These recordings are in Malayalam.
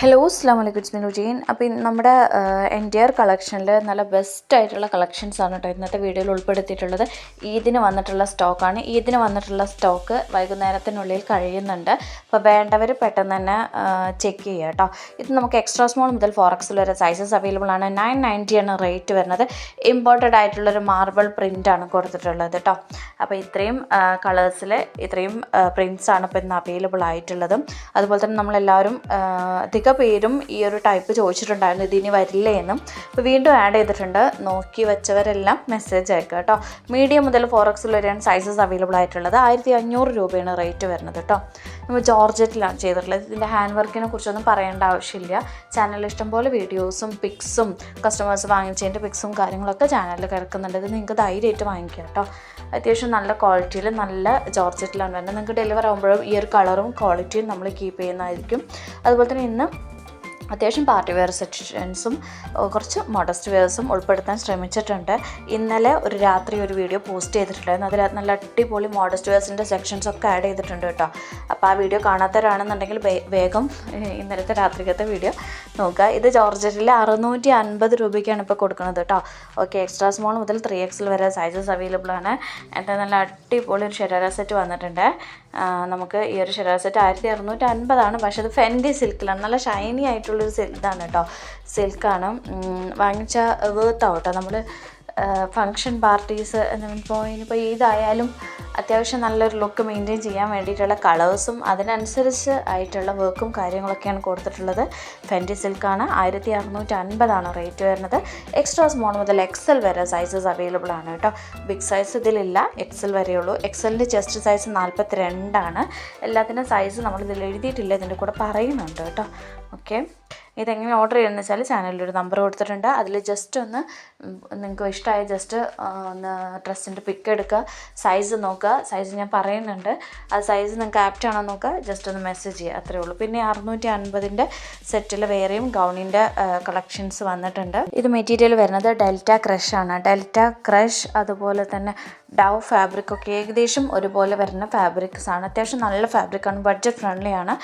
ഹലോ അസ്ലാം വലൈക്കും ഇറ്റ്സ് നുജീൻ അപ്പോൾ ഇന്ന് നമ്മുടെ എൻ ടി ആർ കളക്ഷനിൽ നല്ല ബെസ്റ്റ് ആയിട്ടുള്ള കളക്ഷൻസ് ആണ് കേട്ടോ ഇന്നത്തെ വീഡിയോയിൽ ഉൾപ്പെടുത്തിയിട്ടുള്ളത്. ഈദിന് വന്നിട്ടുള്ള സ്റ്റോക്കാണ് ഈദിന് വന്നിട്ടുള്ള സ്റ്റോക്ക് വൈകുന്നേരത്തിനുള്ളിൽ കഴിയുന്നുണ്ട്. അപ്പോൾ വേണ്ടവർ പെട്ടെന്ന് തന്നെ ചെക്ക് ചെയ്യുക കേട്ടോ ഇത് നമുക്ക് എക്സ്ട്രാ സ്മോൾ മുതൽ ഫോർ എക്സിൽ വരെ സൈസസ് അവൈലബിൾ ആണ്. നയൻ നയന്റി ആണ് റേറ്റ് വരുന്നത്. ഇമ്പോർട്ടഡ് ആയിട്ടുള്ളൊരു മാർബിൾ പ്രിന്റ് ആണ് കൊടുത്തിട്ടുള്ളത് കേട്ടോ അപ്പോൾ ഇത്രയും കളേഴ്സിൽ ഇത്രയും പ്രിന്റ്സ് ആണ് ഇപ്പോൾ ഇന്ന് അവൈലബിൾ ആയിട്ടുള്ളതും. അതുപോലെ തന്നെ നമ്മളെല്ലാവരും ആ, പേരും ഈ ഒരു ടൈപ്പ് ചോദിച്ചിട്ടുണ്ടായിരുന്നു. ഇതിനി വരില്ലേ എന്നും. അപ്പോൾ വീണ്ടും ആഡ് ചെയ്തിട്ടുണ്ട്. നോക്കി വെച്ചവരെല്ലാം മെസ്സേജ് അയക്കുക കേട്ടോ. മീഡിയം മുതൽ ഫോർ എക്സിൽ വരെയാണ് സൈസസ് അവൈലബിൾ ആയിട്ടുള്ളത്. ആയിരത്തി അഞ്ഞൂറ് രൂപയാണ് റേറ്റ് വരുന്നത് കേട്ടോ. നമ്മൾ ജോർജറ്റിലാണ് ചെയ്തിട്ടുള്ളത്. ഇതിന്റെ ഹാൻഡ് വർക്കിനെ കുറിച്ചൊന്നും പറയേണ്ട ആവശ്യമില്ല. ചാനലിൽ ഇഷ്ടംപോലെ വീഡിയോസും പിക്സും കസ്റ്റമേഴ്സ് വാങ്ങിച്ചതിന്റെ പിക്സും കാര്യങ്ങളൊക്കെ ചാനലിൽ കിടക്കുന്നുണ്ട്. ഇത് നിങ്ങൾക്ക് ധൈര്യമായിട്ട് വാങ്ങിക്കാം കേട്ടോ. അത്യാവശ്യം നല്ല ക്വാളിറ്റിയിൽ നല്ല ജോർജറ്റിലാണ് വരുന്നത്. നിങ്ങൾക്ക് ഡെലിവർ ആകുമ്പോഴും ഈ ഒരു കളറും ക്വാളിറ്റിയും നമ്മൾ കീപ്പ് ചെയ്യുന്നതായിരിക്കും. അതുപോലെ തന്നെ ഇന്ന് അത്യാവശ്യം പാർട്ടി വെയർ സെക്ഷൻസും കുറച്ച് മോഡസ്റ്റ് വെയർസും ഉൾപ്പെടുത്താൻ ശ്രമിച്ചിട്ടുണ്ട്. ഇന്നലെ ഒരു രാത്രി ഒരു വീഡിയോ പോസ്റ്റ് ചെയ്തിട്ടുണ്ടായിരുന്നു. അതിൽ നല്ല അടിപൊളി മോഡസ്റ്റ് വെയർസിന്റെ സെക്ഷൻസ് ഒക്കെ ആഡ് ചെയ്തിട്ടുണ്ട് കേട്ടോ. അപ്പോൾ ആ വീഡിയോ കാണാത്തവരാണെന്നുണ്ടെങ്കിൽ വേഗം ഇന്നലത്തെ രാത്രിക്കത്തെ വീഡിയോ നോക്കുക. ഇത് ജോർജറ്റിൽ അറുന്നൂറ്റി അൻപത് രൂപയ്ക്കാണ് ഇപ്പോൾ കൊടുക്കുന്നത് കേട്ടോ. ഓക്കെ എക്സ്ട്രാ സ്മോൾ മുതൽ ത്രീ എക്സിൽ വരെ സൈസസ് അവൈലബിൾ ആണ്. എന്റെ നല്ല അടിപൊളി ഒരു ഷെരാര സെറ്റ് വന്നിട്ടുണ്ട്. നമുക്ക് ഈ ഒരു ഷെരാര സെറ്റ് ആയിരത്തി അറുന്നൂറ്റി അൻപതാണ് പക്ഷേ അത് ഫെൻഡി സിൽക്കിലാണ് നല്ല ഷൈനി ആയിട്ടുള്ളൊരു ഇതാണ് കേട്ടോ. സിൽക്കാണ് വാങ്ങിച്ച വേർത്താവും കേട്ടോ നമ്മൾ ഫങ്ഷൻ പാർട്ടീസ് ഇപ്പോൾ ഇനിയിപ്പോൾ ഏതായാലും അത്യാവശ്യം നല്ലൊരു ലുക്ക് മെയിന്റെയിൻ ചെയ്യാൻ വേണ്ടിയിട്ടുള്ള കളേഴ്സും അതിനനുസരിച്ച് ആയിട്ടുള്ള വർക്കും കാര്യങ്ങളൊക്കെയാണ് കൊടുത്തിട്ടുള്ളത്. ഫെന്റി സിൽക്കാണ് ആയിരത്തി അറുന്നൂറ്റി അൻപതാണ് റേറ്റ് വരുന്നത്. എക്സ്ട്രാ സ്മോൾ മുതൽ എക്സൽ വരെ സൈസസ് അവൈലബിൾ ആണ് കേട്ടോ. ബിഗ് സൈസ് ഇതിലില്ല എക്സൽ വരെയുള്ളൂ. എക്സലിന്റെ ചെസ്റ്റ് സൈസ് നാൽപ്പത്തി രണ്ടാണ് എല്ലാത്തിന്റെ സൈസ് നമ്മളിതിൽ എഴുതിയിട്ടില്ല ഇതിന്റെ കൂടെ പറയുന്നുണ്ട് കേട്ടോ. ഓക്കെ ഇതെങ്ങനെ ഓർഡർ ചെയ്യുന്നത് വെച്ചാൽ ചാനലിലൊരു നമ്പർ കൊടുത്തിട്ടുണ്ട്. അതിൽ ജസ്റ്റ് ഒന്ന് നിങ്ങൾക്ക് ഇഷ്ടമായ ജസ്റ്റ് ഒന്ന് ഡ്രസ്സിന്റെ പിക്ക് എടുക്കുക സൈസ് നോക്കുക സൈസ് ഞാൻ പറയുന്നുണ്ട്. ആ സൈസ് നിങ്ങൾക്ക് ആപ്റ്റ് ആണോ നോക്കുക ജസ്റ്റ് ഒന്ന് മെസ്സേജ് ചെയ്യുക അത്രേ ഉള്ളൂ. പിന്നെ അറുന്നൂറ്റി അൻപതിന്റെ സെറ്റിൽ വേറെയും ഗൗണിന്റെ കളക്ഷൻസ് വന്നിട്ടുണ്ട്. ഇത് മെറ്റീരിയൽ വരുന്നത് ഡെൽറ്റ ക്രഷ് ആണ്. ഡെൽറ്റ ക്രഷ് അതുപോലെ തന്നെ ഡവ് ഫാബ്രിക് ഒക്കെ ഏകദേശം ഒരുപോലെ വരുന്ന ഫാബ്രിക്സ് ആണ്. അത്യാവശ്യം നല്ല ഫാബ്രിക്കാണ് ബഡ്ജറ്റ് ഫ്രണ്ട്ലി ആണ്.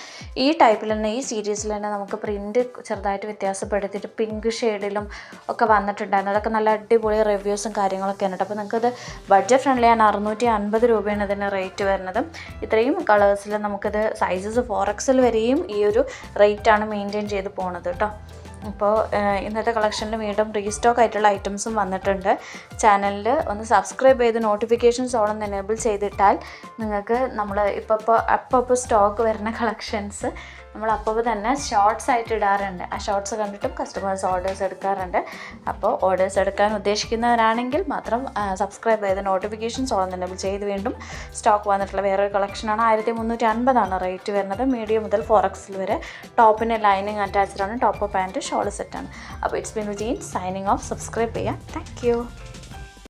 ഈ ടൈപ്പിൽ തന്നെ ഈ സീരീസിൽ തന്നെ നമുക്ക് പ്രിന്റ് ചെറുതായിട്ട് വ്യത്യാസപ്പെടുത്തിയിട്ട് പിങ്ക് ഷെയ്ഡിലും ഒക്കെ വന്നിട്ടുണ്ടായിരുന്നു. അതൊക്കെ നല്ല അടിപൊളി റിവ്യൂസും കാര്യങ്ങളൊക്കെ ഉണ്ട് അപ്പോൾ നിങ്ങൾക്കത് ബഡ്ജറ്റ് ഫ്രണ്ട്ലി ആണ്. അറുന്നൂറ്റി അൻപത് രൂപയാണ് ഇതിന് റേറ്റ് വരുന്നത്. ഇത്രയും കളേഴ്സിൽ നമുക്കിത് സൈസസ് ഫോർ എക്സിൽ വരെയും ഈ ഒരു റേറ്റാണ് മെയിന്റെയിൻ ചെയ്ത് പോണത് കേട്ടോ. അപ്പോൾ ഇന്നത്തെ കളക്ഷനിൽ വീണ്ടും റീസ്റ്റോക്ക് ആയിട്ടുള്ള ഐറ്റംസും വന്നിട്ടുണ്ട്. ചാനലിൽ ഒന്ന് സബ്സ്ക്രൈബ് ചെയ്ത് നോട്ടിഫിക്കേഷൻസ് ഓൺ എനേബിൾ ചെയ്തിട്ടാൽ നിങ്ങൾക്ക് നമ്മൾ ഇപ്പോൾ ഇപ്പോൾ അപ്പോൾ സ്റ്റോക്ക് വരുന്ന കളക്ഷൻസ് നമ്മൾ അപ്പോൾ തന്നെ ഷോർട്സ് ആയിട്ട് ഇടാറുണ്ട്. ആ ഷോർട്സ് കണ്ടിട്ടും കസ്റ്റമേഴ്സ് ഓർഡേഴ്സ് എടുക്കാറുണ്ട്. അപ്പോൾ ഓർഡേഴ്സ് എടുക്കാൻ ഉദ്ദേശിക്കുന്നവരാണെങ്കിൽ മാത്രം സബ്സ്ക്രൈബ് ചെയ്ത് നോട്ടിഫിക്കേഷൻസ് ഓൺ തന്നെ ചെയ്ത് വീണ്ടും സ്റ്റോക്ക് വന്നിട്ടുള്ള വേറൊരു കളക്ഷനാണ് ആയിരത്തി മുന്നൂറ്റി അൻപതാണ് റേറ്റ് വരുന്നത്. മീഡിയം മുതൽ ഫോർ എക്സിൽ വരെ ടോപ്പിന് ലൈനിങ് അറ്റാച്ച്ഡ് ആണ്. ടോപ്പ് പാന്റ് ഷോൾ സെറ്റാണ് അപ്പോൾ it's bin gene signing off subscribe ചെയ്യാം. താങ്ക്